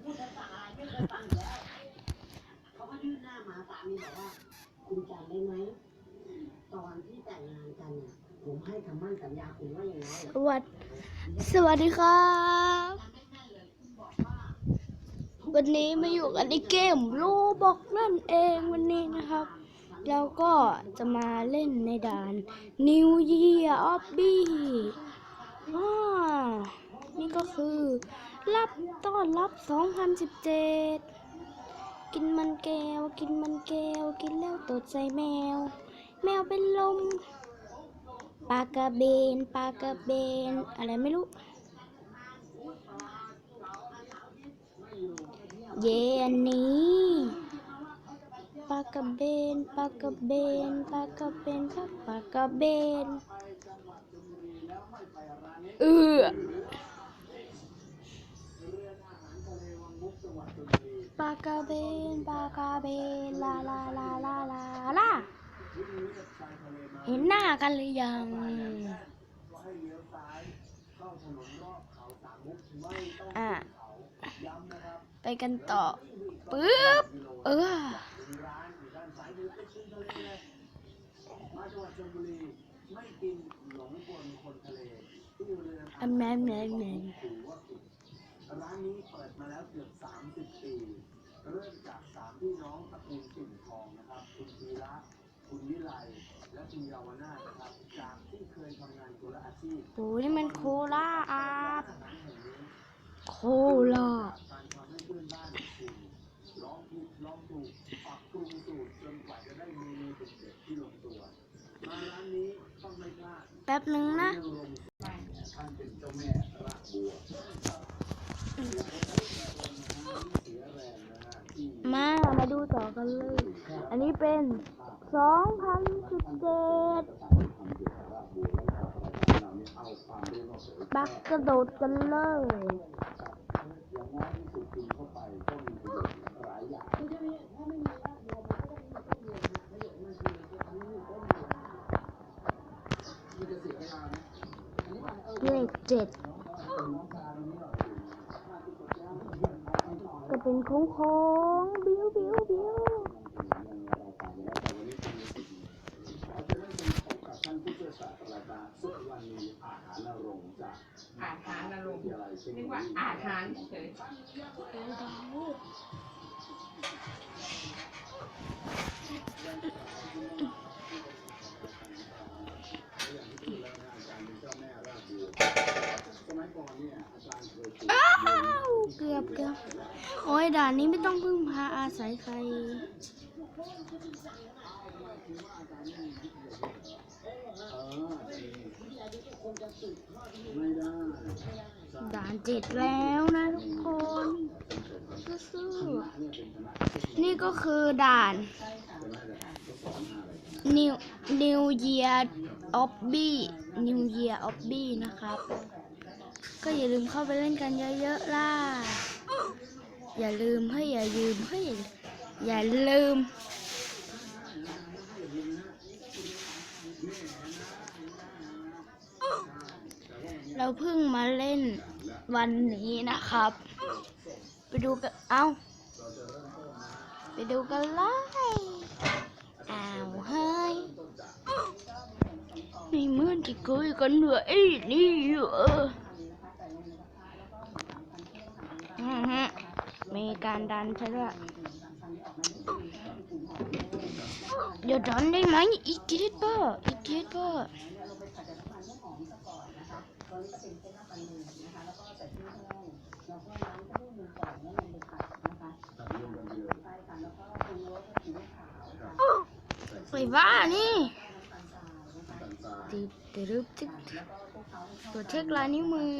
พูดจะสั่งอะไรไม่เคยฟังอยู่แล้วเขาก็ยื่นหน้ามาสามีบอกว่า คุณจำได้ไหมตอนที่แต่งงานกันน่ะผมให้คำมั่นสัญญาคุณว่าอย่างไรสวัสสวัสดีครับ วันนี้มาอยู่กันในเกมโลบอกนั่นเองวันนี้นะครับเราก็จะมาเล่นในด่าน New Year of B อ่านี่ก็คือ รับต้อนรับ 2017 กินมันแก้ว กินมันแก้ว กินแล้วตดใส่แมว แมวเป็นลม ปากระเบน ปากระเบน อะไรไม่รู้ เย็นนี้ปากระเบน ปากระเบน ปากระเบนครับปลากระเบน เออปลากระเบนปากระเบนลาลาลาลาลาลาเห็นหน้ากันหรือยังอะไปกันต่อปึ๊บเอออันแมนแมนแมนร้านนี้เปิดมาแล้วเกือบ30 ปี เริ่มจากสามพี่น้องตระกูลปิ่นทองนะครับ คุณธีระคุณวิไลและคุณเยาวนาถนะครับ จากที่เคยทำงานคนละอาชีพโหนี่มันโคราอาบร้านแห่งนี้โคราชการทำให้เพื่อนบ้านชิมลองผิดลองถูกปรับปรุงสูตรจนกว่าจะได้เมนูเด็ดๆที่ลงตัวมาร้านนี้ต้องไม่พลาดแป๊บหนึ่งนะเรื่องลงท่านเป็นเจ้าแม่รากบัวเสียแรงนะฮะที่ มามาดูต่อกันเลย อันนี้เป็น 2017 บักกระโดดกันเลยเลขเจ็ดก็เป็นโค้งโค้งๆ อาหารนรงค์นึกว่าอาหารเฉย ด่านนี้ไม่ต้องพึ่งพาอาศัยใครด้ด่านเจ็ดแล้วนะทุกคนสู้ๆนี่ก็คือด่าน New New Year of B New Year of B นะครับ ก็อย่าลืมเข้าไปเล่นกันเยอะๆล่ะ อย่าลืมให้ยอย่าลืมให้ยอย่าลืม เราเพิ่งมาเล่นวันนี้นะครับ ไปดูกัน เอาไปดูกันเลยอ้าวเฮ้ยนี่เมือนที่คุยกันเหรอไอ้นี่เอออือฮึ มีการดันใช่ด้วยเดี๋ยวดันได้ไหมอีกทีเปอร์อีกทีเปอร์ไปว่านี่ติดติดรึบติดตัวเช็คลายนิ้วมือ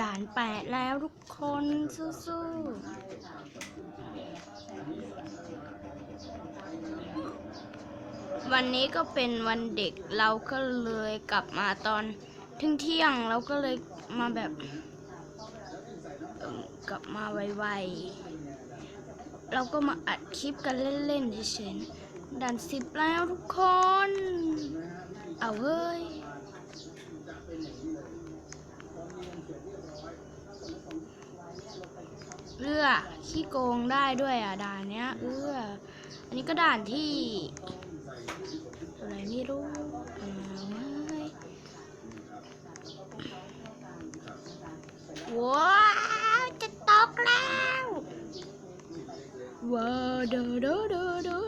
ด่านแปดแล้วทุกคนสู้ๆวันนี้ก็เป็นวันเด็กเราก็เลยกลับมาตอนเที่ยงเที่ยงๆเราก็เลยมาแบบเอิ่มกลับมาไวๆเราก็มาอัดคลิปกันเล่นๆเฉยๆ ด่านสิบแล้วทุกคน เอาเฮ้ยเอื้อขี้โกงได้ด้วยอะ ด่านเนี้ย เอืออันนี้ก็ด่านที่ อะไรไม่รู้เอาเว้ยว้าวจะตกแล้วว้าวเดอเดอเดอ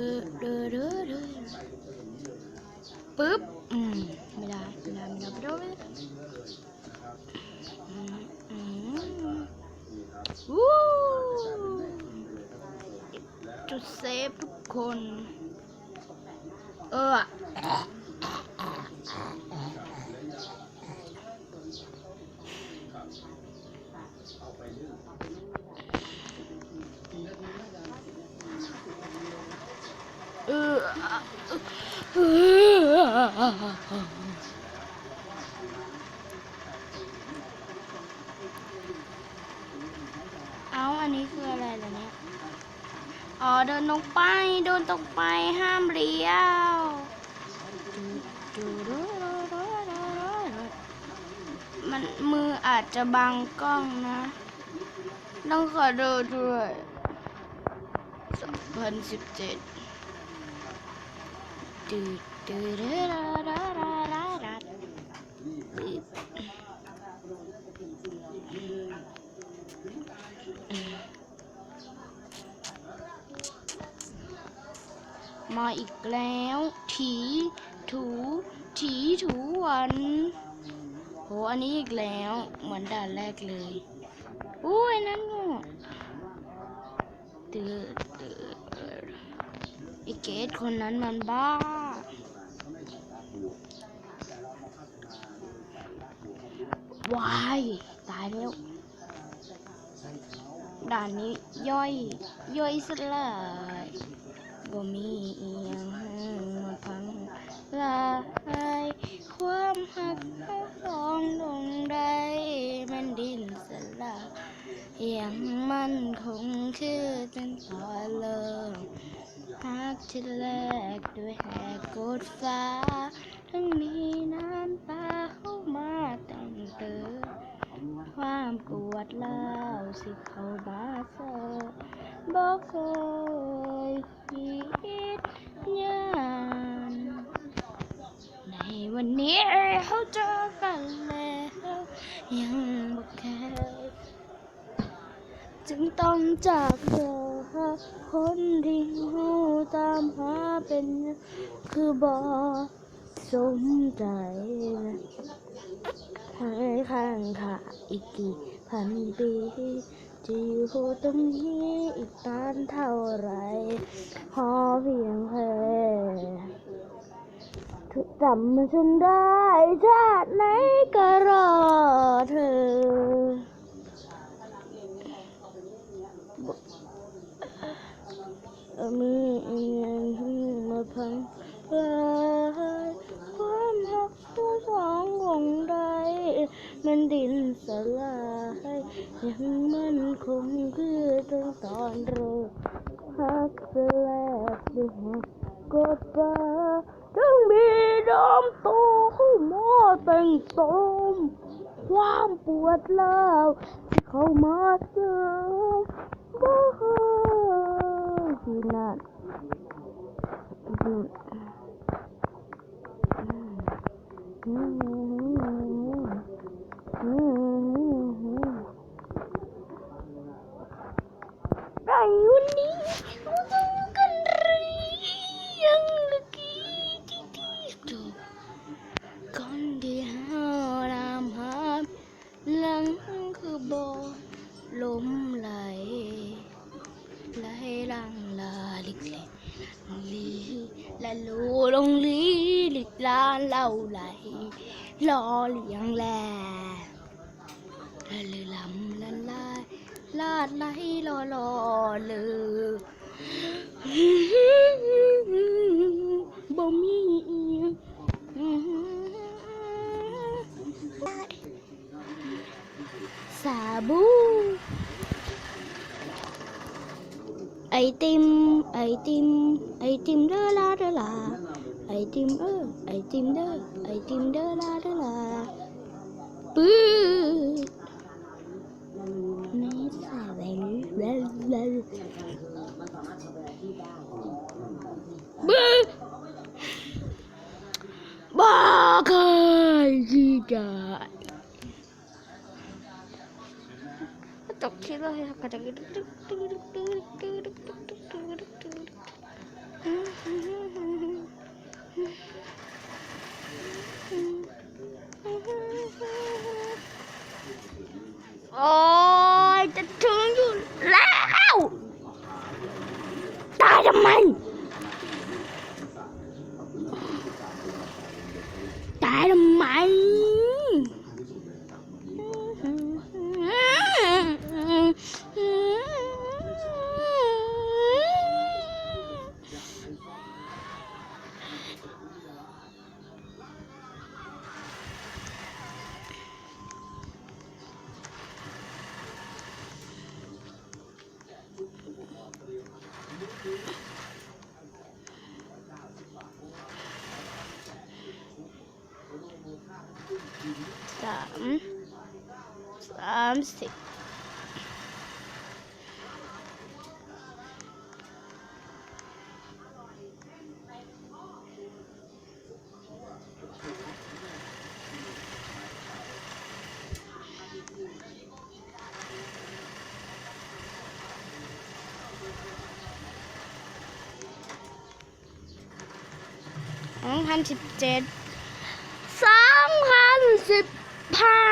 เดอเดอเดอปึ๊บ อืม ไม่ได้ ไม่ได้ ไม่ได้ไม่ได้ไม่ได้อืมวู้จุดเซฟทุกคน เออ เอาอันนี้คืออะไรล่ะเนี่ย อ๋อ เดินตรงไป เดินตรงไป ห้ามเลี้ยวมันมืออาจจะบังกล้องนะ ต้องขอดูด้วย 2017 มาอีกแล้ว ถีถูถีถูวันโหอันนี้อีกแล้ว เหมือนด่านแรกเลยอุ้ยนั่นงูตืดตืดไอเกตคนนั้นมันบ้า วายตายแล้ว ด่านนี้ย่อย ย่อยสลายบ่มีเอียงมาพังลายความหักของสองดวงใดมันดินสลายยังมันคงคือตั้งต่อเลิกหักที่แรกด้วยแหกกดฟ้าทั้งมีน้ำตามาแต่งเติม ความปวดร้าวสิเข้ามาเสอบอก เคยคิดยานในวันนี้เขาเจอกันแล้วยังบอกแค่จึงต้องจากเธอคนที่เขาตามหาเป็นคือบอสมใจนะให้ข้างค่ะอีกกี่พันปี จะอยู่ตรงนี้อีกนานเท่าไรขอเพียงแค่เธอจำฉันได้ชาติไหนก็รอเธอ มีอีกอย่างที่มาพังลายความหักทั้สองของใดมันดินสลายยัง คงคือตั้งตอนเริ่มหักสลายด้วยหักกดฟ้าต้องมีดอมโตเข้ามาแต่งตมความปวดร้าวที่เขามาเจอบ่เคยที่นั่นอืมอืม ลลีละลูลงลีลิกลาเล่าไหลรอเลียงแลละลือลำละลายลาดไหลรอรอลือบ่มีอีหยังสาบู ไอติม ไอติม ไอติมเดอลาเดอลา ไอติมเออ ไอติมเดอไอติมเดอลาเดอลาปื๊ดไม่ใส่แหวนแหวนแหวนมันสามารถทำเป็นอาชีพได้บึ้บ้าเคยที่จะตกที่เลยค่ะจะตึ๊ดตึ๊ดตึ๊ดตึ๊ดตึ๊ดตึ๊ด do do do ามสิบสองพันสิบเจ็ดสองพันสิบห้า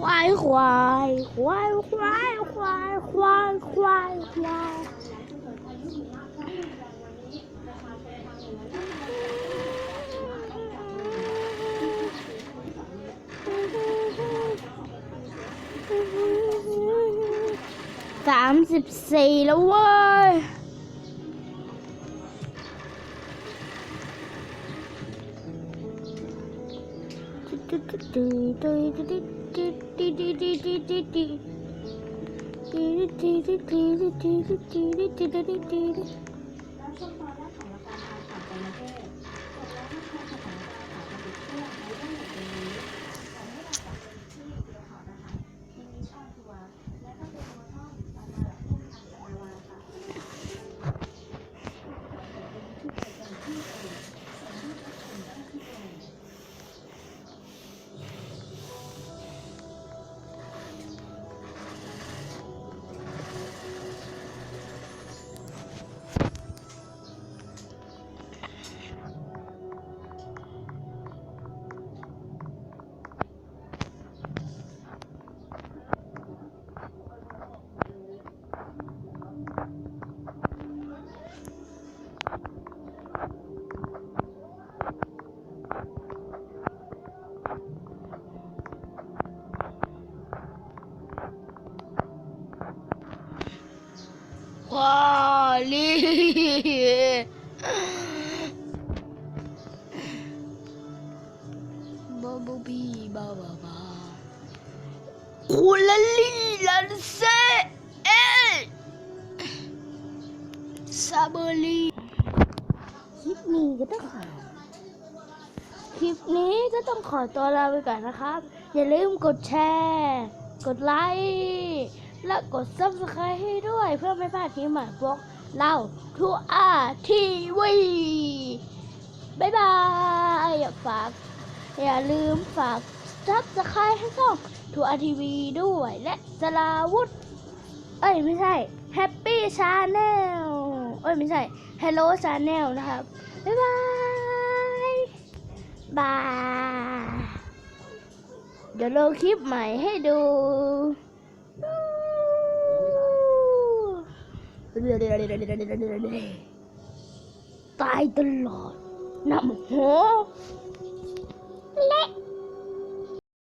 ควายควายควายควายควายควายควายควายสามสิบสี่แล้วเว้ย Thank you. บอรีคลิปนี้ก็ต้องขอคลิปนี้ก็ต้องขอตัวลาไปก่อนนะครับ อย่าลืมกดแชร์ กดไลค์และกด subscribe ให้ด้วยเพื่อไม่พลาดคลิปใหม่พวกเราทูอาทีวีบายบายอย่าฝาก อย่าลืมฝาก subscribe ให้ช่องทูอาทีวีด้วยและสลาวุธเอ้ย ไม่ใช่ Happy Channel เอ้ยไม่ใช่ Hello Channel นะครับ บ๊ายบาย บาย เดี๋ยวลงคลิปใหม่ให้ดูตายตลอดน้ำโหเละ